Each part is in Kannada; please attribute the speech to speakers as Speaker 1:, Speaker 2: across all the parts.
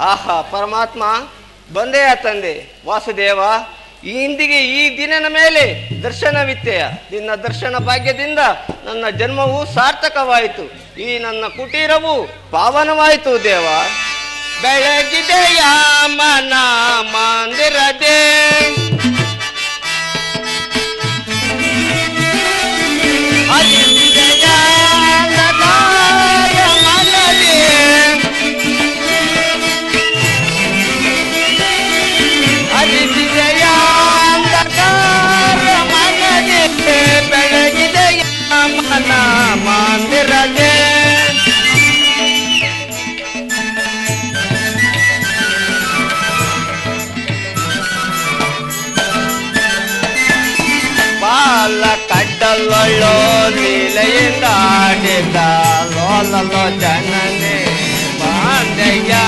Speaker 1: ಆಹಾ, ಪರಮಾತ್ಮ ಬಂದೆಯ ತಂದೆ. ವಾಸುದೇವ ಇಂದಿಗೆ ಈ ದಿನನ ಮೇಲೆ ದರ್ಶನವಿತ್ತೆಯ ನಿನ್ನ ದರ್ಶನ ಭಾಗ್ಯದಿಂದ ನನ್ನ ಜನ್ಮವು ಸಾರ್ಥಕವಾಯಿತು. ಈ ನನ್ನ ಕುಟೀರವು ಪಾವನವಾಯಿತು ದೇವ. ಬೆಳಗಿದೆಯ ಮನ ಮಂದಿರದೆ. lo lo di le da de da lo lo lo da na ne ba de ya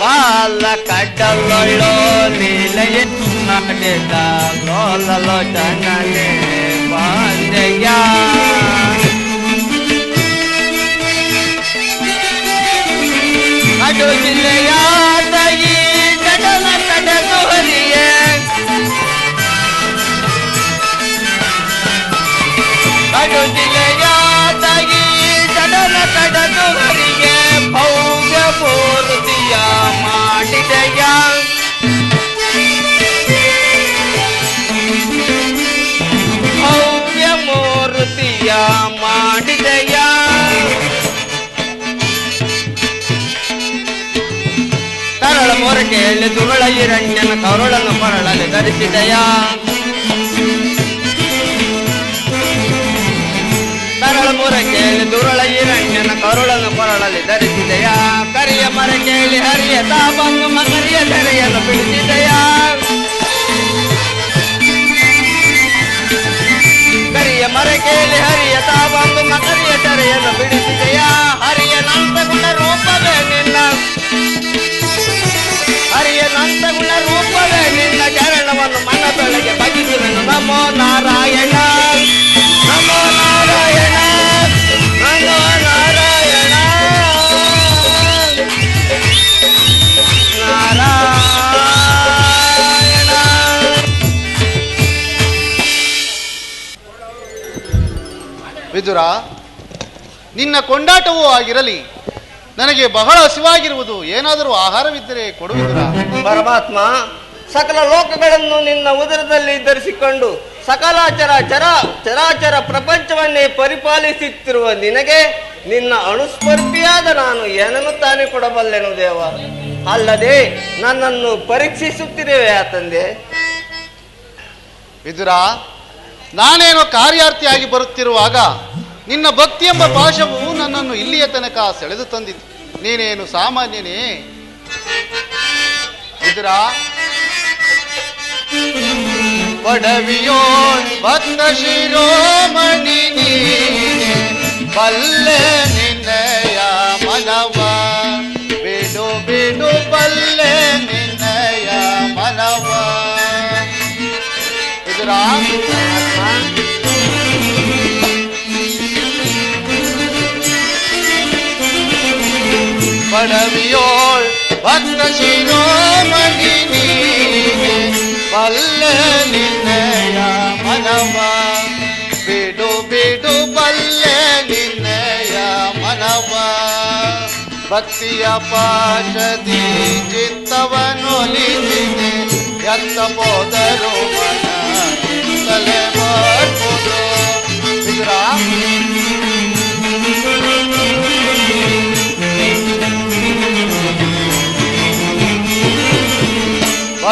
Speaker 1: ba la ka da lo lo di le da de da lo lo lo da na ne ba de ya ಕಡಲ ತರಳ ಮೊರಕೆಯಲ್ಲಿ ದುರುಳ ಹಿರಣ್ಯನ ಕರುಳನ್ನು ಕೊರಳಲ್ಲಿ ಧರಿಸಿದೆಯ ತರಳ ಮೊರಕೆಯಲ್ಲಿ ದುರುಳ ಹಿರಣ್ಯನ ಕರುಳನ್ನು ಕೊರಳಲ್ಲಿ ಧರಿಸಿದೆಯ ಕರಿಯ ಮರಕೆಯಲ್ಲಿ ಹರಿಯ ತಾಪಂಗು ಮಕರಿಯ ತೆರೆಯನ್ನು ಬಿಡಿಸಿದೆಯ
Speaker 2: ವಿದುರ ನಿನ್ನ ಕೊಂಡಾಟವೂ ಆಗಿರಲಿ. ನನಗೆ ಬಹಳ ಹಸಿವಾಗಿರುವುದು. ಏನಾದರೂ ಆಹಾರವಿದ್ದರೆ ಕೊಡು
Speaker 1: ಪರಮಾತ್ಮ ಸಕಲ ಲೋಕಗಳನ್ನು ನಿನ್ನ ಉದರದಲ್ಲಿ ಧರಿಸಿಕೊಂಡು ಸಕಲಾಚರ ಚರ ಚರಾಚರ ಪ್ರಪಂಚವನ್ನೇ ಪರಿಪಾಲಿಸುತ್ತಿರುವ ನಿನಗೆ ನಿನ್ನ ಅಣುಸ್ಪರ್ಧಿಯಾದ ನಾನು ಏನನ್ನು ತಾನೇ ಕೊಡಬಲ್ಲೆನು ದೇವ? ಅಲ್ಲದೆ ನನ್ನನ್ನು ಪರೀಕ್ಷಿಸುತ್ತಿದ್ದೇವೆ ಆ ತಂದೆ.
Speaker 2: ವಿದುರ ನಾನೇನೋ ಕಾರ್ಯಾರ್ಥಿಯಾಗಿ ಬರುತ್ತಿರುವಾಗ ನಿನ್ನ ಭಕ್ತಿ ಎಂಬ ಪಾಶವು ನನ್ನನ್ನು ಇಲ್ಲಿಯ ತನಕ ಸೆಳೆದು ತಂದಿತು ನೀನೇನು ಸಾಮಾನ್ಯನೇ? ಇದರ ಪಡವಿಯೋ ಭಕ್ತ ಶಿರೋಮಣಿ ಬಲ್ಲೆ ನಿನ್ನಯ ಮನವ. ಬೇಡು, ಬಿಡು, ಬಲ್ಲೆ ನಿನ್ನಯ ಮನವ. ವಿದುರ ಭಕ್ತ ಶಿರೋಮಣಿ ನೀನೆ, ಬಲ್ಲ ನಿನ್ನಯ ಮನವ ಬಿಡು ಬಿಡು ಬಲ್ಲ ನಿನ್ನಯ ಮನವ ಭಕ್ತಿಯ ಪಾಶದಿ ಚಿತ್ತವನೊಲಿಸಿದೆ ಎತ್ತ ಹೋದರು ಮನ ತಲೆ ಬರ್ಬೋದು ವಿದುರ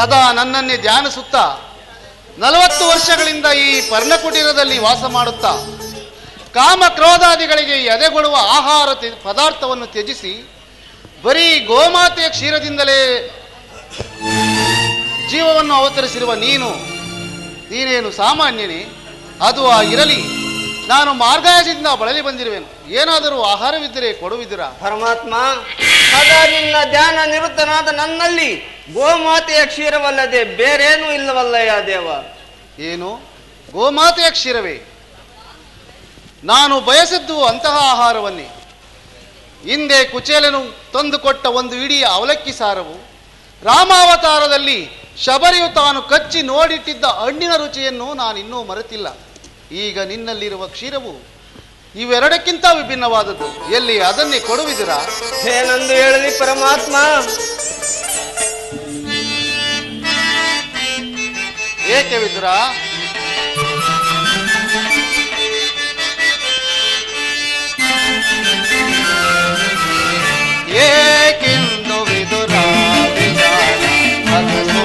Speaker 2: ಸದಾ ನನ್ನನ್ನೇ ಧ್ಯಾನಿಸುತ್ತಾ ನಲವತ್ತು ವರ್ಷಗಳಿಂದ ಈ ಪರ್ಣಕುಟೀರದಲ್ಲಿ ವಾಸ ಮಾಡುತ್ತಾ ಕಾಮ ಕ್ರೋಧಾದಿಗಳಿಗೆ ಎದೆಗೊಡುವ ಆಹಾರ ಪದಾರ್ಥವನ್ನು ತ್ಯಜಿಸಿ ಬರೀ ಗೋಮಾತೆಯ ಕ್ಷೀರದಿಂದಲೇ ಜೀವವನ್ನು ಅವತರಿಸಿರುವ ನೀನು, ನೀನೇನು ಸಾಮಾನ್ಯನೇ, ಅದು ಆ ಇರಲಿ. ನಾನು ಮಾರ್ಗಾಯಜದಿಂದ ಬಳಲಿ ಬಂದಿರುವೆನು. ಏನಾದರೂ ಆಹಾರವಿದ್ದರೆ ಕೊಡುವಿದಿರಾ?
Speaker 1: ಪರಮಾತ್ಮ ಸದಾ ನಿನ್ನ ಧ್ಯಾನ ನಿರುದ್ಧನಾದ ನನ್ನಲ್ಲಿ ಗೋಮಾತೆಯ ಕ್ಷೀರವಲ್ಲದೆ ಬೇರೇನೂ ಇಲ್ಲವಲ್ಲಯ್ಯ ದೇವ.
Speaker 2: ಏನು? ಗೋಮಾತೆಯ ಕ್ಷೀರವೇ? ನಾನು ಬಯಸಿದ್ದು ಅಂತಹ ಆಹಾರವನ್ನೇ. ಹಿಂದೆ ಕುಚೇಲನು ತಂದುಕೊಟ್ಟ ಒಂದು ಇಡೀ ಅವಲಕ್ಕಿ ಸಾರವು ರಾಮಾವತಾರದಲ್ಲಿ ಶಬರಿಯು ತಾನು ಕಚ್ಚಿ ನೋಡಿಟ್ಟಿದ್ದ ಹಣ್ಣಿನ ರುಚಿಯನ್ನು ನಾನು ಇನ್ನೂ ಮರೆತಿಲ್ಲ. ಈಗ ನಿನ್ನಲ್ಲಿರುವ ಕ್ಷೀರವು ಇವೆರಡಕ್ಕಿಂತ ವಿಭಿನ್ನವಾದದ್ದು. ಎಲ್ಲಿ ಅದನ್ನೇ ಕೊಡುವಿದಿರಾ?
Speaker 1: ಏನಂದು ಹೇಳಲಿ ಪರಮಾತ್ಮ?
Speaker 2: ಏಕೆ ವಿದುರ? ಏಕೆಂದು ವಿದುರ?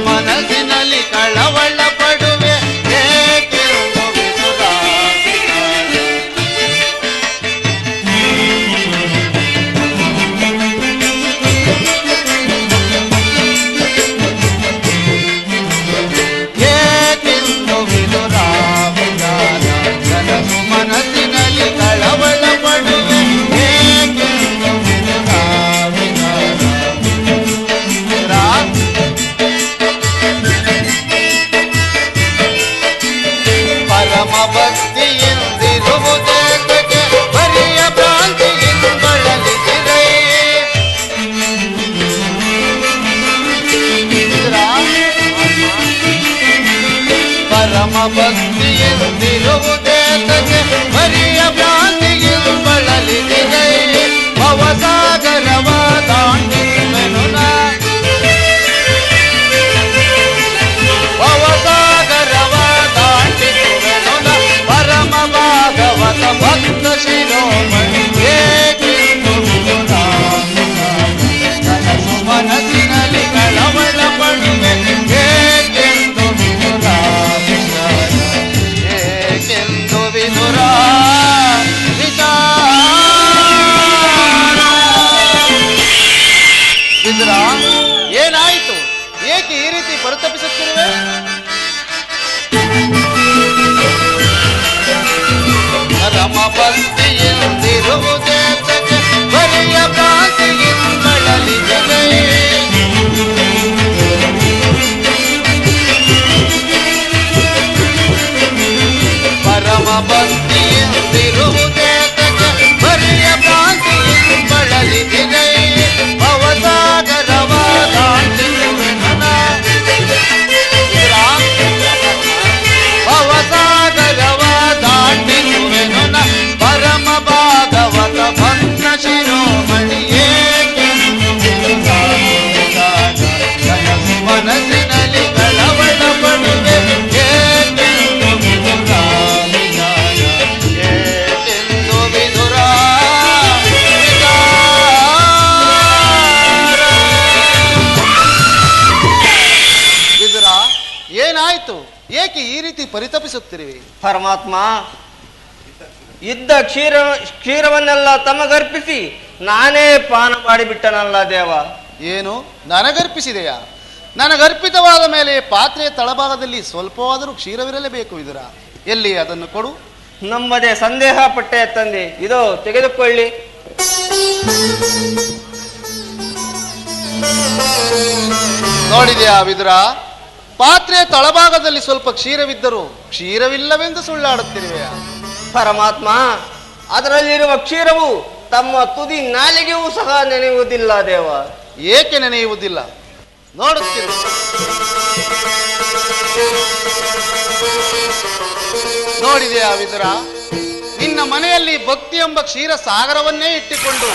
Speaker 2: ಮನಸ್ಸಿನಲ್ಲಿ ಕಳವಳ ಏನಾಯ್ತು ಏಕೆ ಈ ರೀತಿ ಪರಿತಪಿಸುತ್ತಿರುವೆ?
Speaker 1: ಪರಮಾತ್ಮ ಇದ್ದ ಕ್ಷೀರ ಕ್ಷೀರವನ್ನೆಲ್ಲ ತಮಗರ್ಪಿಸಿ ನಾನೇ ಪಾನ ಮಾಡಿಬಿಟ್ಟನಲ್ಲ ದೇವ.
Speaker 2: ಏನು? ನನಗರ್ಪಿಸಿದೆಯಾ? ನನಗರ್ಪಿತವಾದ ಮೇಲೆ ಪಾತ್ರೆಯ ತಳಭಾಗದಲ್ಲಿ ಸ್ವಲ್ಪವಾದರೂ ಕ್ಷೀರವಿರಲೇಬೇಕು ಇದರ. ಎಲ್ಲಿ ಅದನ್ನು ಕೊಡು.
Speaker 1: ನಮ್ಮದೇ ಸಂದೇಹ ಪಟ್ಟೆ ತಂದೆ. ಇದು ತೆಗೆದುಕೊಳ್ಳಿ.
Speaker 2: ನೋಡಿದೆಯಾ ವಿದುರ? ಪಾತ್ರೆಯ ತಳಭಾಗದಲ್ಲಿ ಸ್ವಲ್ಪ ಕ್ಷೀರವಿದ್ದರು ಕ್ಷೀರವಿಲ್ಲವೆಂದು ಸುಳ್ಳಾಡುತ್ತಿರುವೆ.
Speaker 1: ಪರಮಾತ್ಮ, ಅದರಲ್ಲಿರುವ ಕ್ಷೀರವು ತಮ್ಮ ತುದಿ ನಾಲಿಗೆಯೂ ಸಹ ನೆನೆಯುವುದಿಲ್ಲ ದೇವ.
Speaker 2: ಏಕೆ ನೆನೆಯುವುದಿಲ್ಲ? ನೋಡುತ್ತಿರು. ನೋಡಿದೆಯಾ ವಿದುರ, ನಿನ್ನ ಮನೆಯಲ್ಲಿ ಭಕ್ತಿ ಎಂಬ ಕ್ಷೀರ ಸಾಗರವನ್ನೇ ಇಟ್ಟುಕೊಂಡು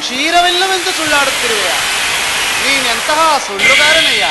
Speaker 2: ಕ್ಷೀರವಿಲ್ಲವೆಂದು ಸುಳ್ಳಾಡುತ್ತಿರುವೆಯ ನೀನೆಂತಹ ಸುಳ್ಳುಗಾರನಯ್ಯ.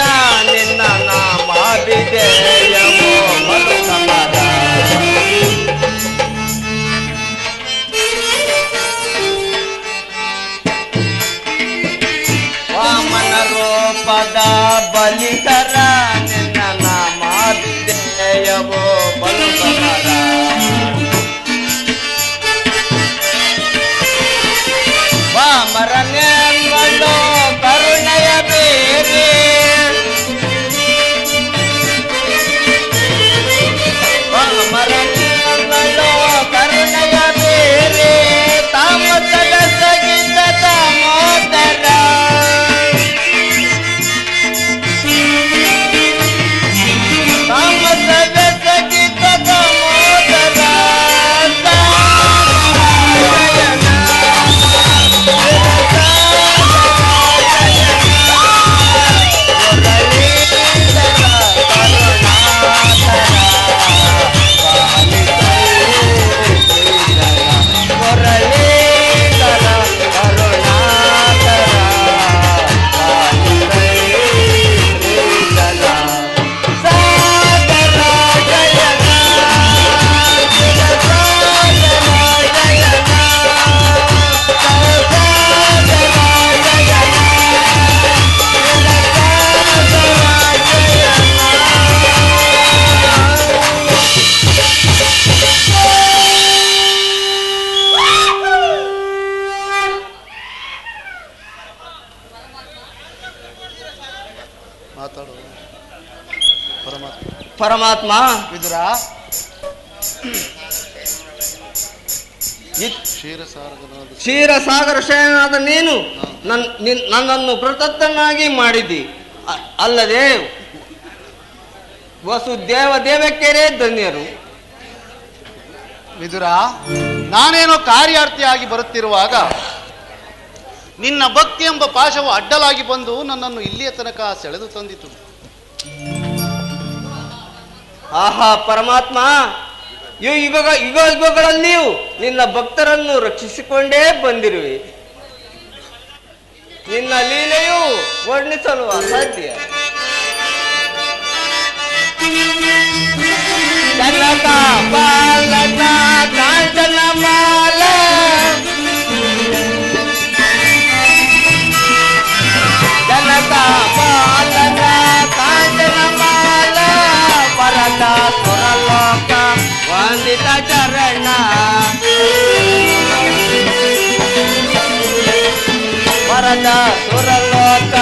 Speaker 1: మదా నిన్న నా మా విజయమో మధుక
Speaker 2: బలి ಪರಮಾತ್ಮ ವಿದುರ.
Speaker 1: ಕ್ಷೀರಸಾಗರ ಶಯನಾದ ನೀನು ನನ್ ನನ್ನನ್ನು ಪ್ರತತ್ತನಾಗಿ ಮಾಡಿದಿ. ಅಲ್ಲದೆ ವಸುದೇವ ದೇವಕ್ಕೇರೇ ಧನ್ಯರು.
Speaker 2: ವಿದುರ, ನಾನೇನೋ ಕಾರ್ಯಾರ್ಥಿಯಾಗಿ ಬರುತ್ತಿರುವಾಗ ನಿನ್ನ ಭಕ್ತಿ ಎಂಬ ಪಾಶವು ಅಡ್ಡಲಾಗಿ ಬಂದು ನನ್ನನ್ನು ಇಲ್ಲಿಯ ತನಕ ಸೆಳೆದು ತಂದಿತು.
Speaker 1: ಆಹಾ, ಪರಮಾತ್ಮ ಯುಗ ಯುಗ ಯುಗ ಯುಗಗಳಲ್ಲಿಯೂ ನಿನ್ನ ಭಕ್ತರನ್ನು ರಕ್ಷಿಸಿಕೊಂಡೇ ಬಂದಿರುವೆ. ನಿನ್ನ ಲೀಲೆಯು ವರ್ಣಿಸಲು ಅಸಾಧ್ಯ. ಜನತಾ ಪಾಲ ವಂದಿತ ಚರಣ ವರದ ಸುರಲೋಕ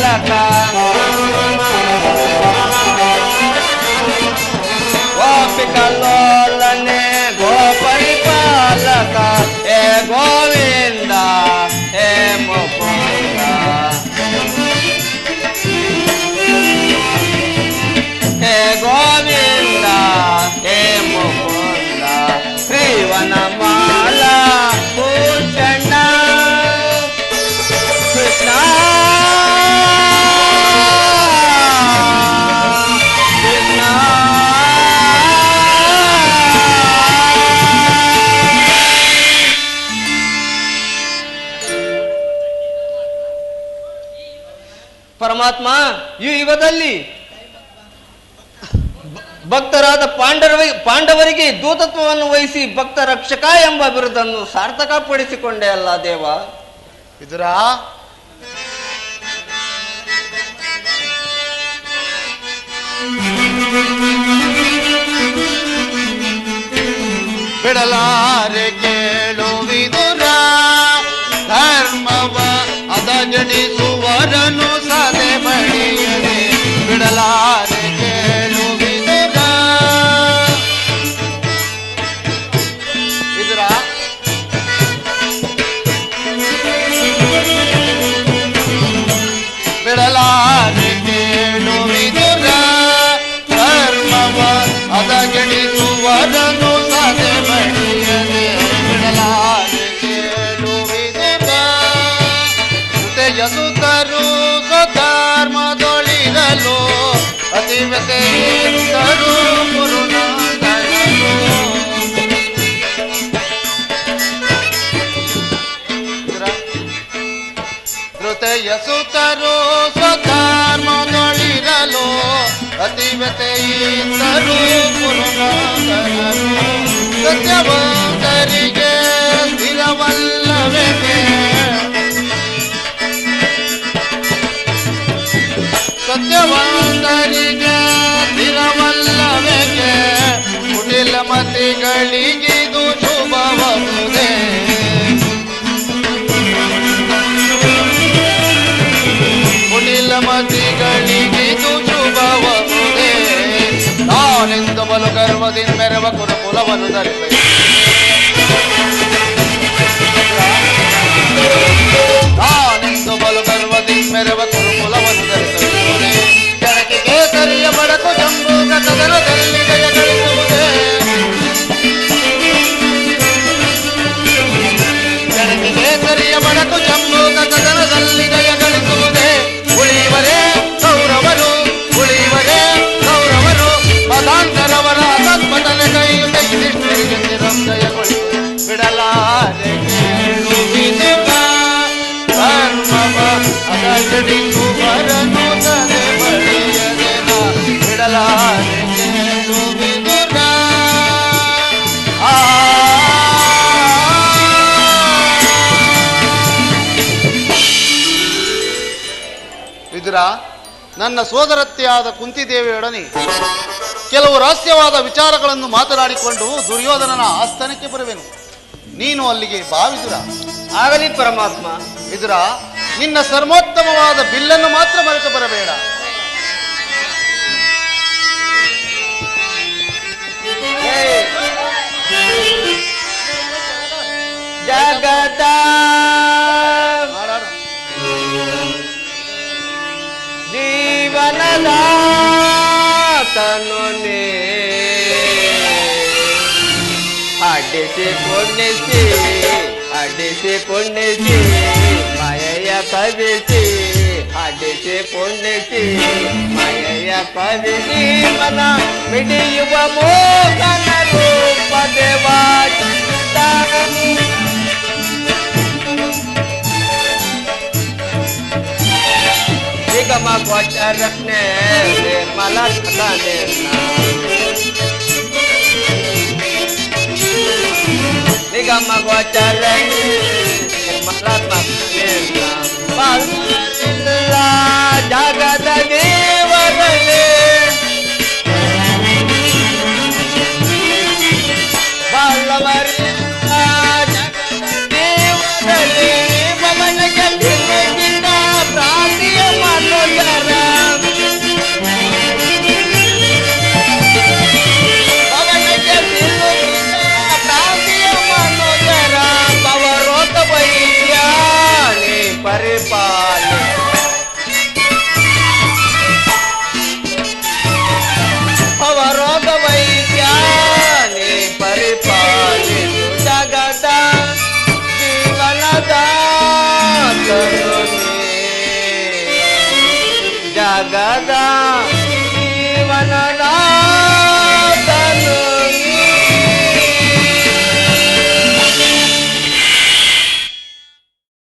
Speaker 1: la ಪರಮಾತ್ಮ ಈ ಯುಗದಲ್ಲಿ ಭಕ್ತರಾದ ಪಾಂಡವ ಪಾಂಡವರಿಗೆ ದೂತತ್ವವನ್ನು ವಹಿಸಿ ಭಕ್ತ ರಕ್ಷಕ ಎಂಬ ಬಿರುದನ್ನು ಸಾರ್ಥಕ ಪಡಿಸಿಕೊಂಡೆ ಅಲ್ಲ ದೇವ.
Speaker 2: ವಿದುರ ಬಿಡಲಾರೆ ಕೇಳುವಿದುರ ಧರ್ಮವ ಅದ ಬಿಡಲಾರೆ ಅತಿವ್ಯತೆಯಿಂದರು ಗುರುನಾಥನರು ಸತ್ಯವಂತರಿಗೆ ಸ್ಥಿರವಲ್ಲವೆಗೆ ಸತ್ಯವಂತರಿಗೆ ಸ್ಥಿರವಲ್ಲವೆಗೆ ಕುಟಿಲ ಮತಿಗಳಿಗಿದು ನಾನೆಂದು ಬಲು ಗರ್ವದಿಂದ ಮೆರವ ಕುಲವನ್ನು ಧರಿಸಿ ನಾನೆಂದು ಬಲು ಗರ್ವದಿಂದ ಮೆರವ ಕುಲವನ್ನು ಧರಿಸುವುದೇ ನನ್ನ ಸೋದರತ್ತೆಯಾದ ಕುಂತಿದೇವಿಯೊಡನೆ ಕೆಲವು ರಹಸ್ಯವಾದ ವಿಚಾರಗಳನ್ನು ಮಾತನಾಡಿಕೊಂಡು ದುರ್ಯೋಧನನ ಆಸ್ಥಾನಕ್ಕೆ ಬರುವೆನು. ನೀನು ಅಲ್ಲಿಗೆ ಭಾವಿಸುರ
Speaker 1: ಆಗಲಿ ಪರಮಾತ್ಮ.
Speaker 2: ವಿದುರ ನಿನ್ನ ಸರ್ವೋತ್ತಮವಾದ ಬಿಲ್ಲನ್ನು ಮಾತ್ರ ಮರೆತು ಬರಬೇಡ.
Speaker 1: ಜಗದ વનદાતનોને આડે છે કોને છે આડે છે કોને છે માયા કરે છે આડે છે કોને છે માયા કરે कमा क्वार्टर रखने माला थका निगम क्वार्टर माला थका जगत देवर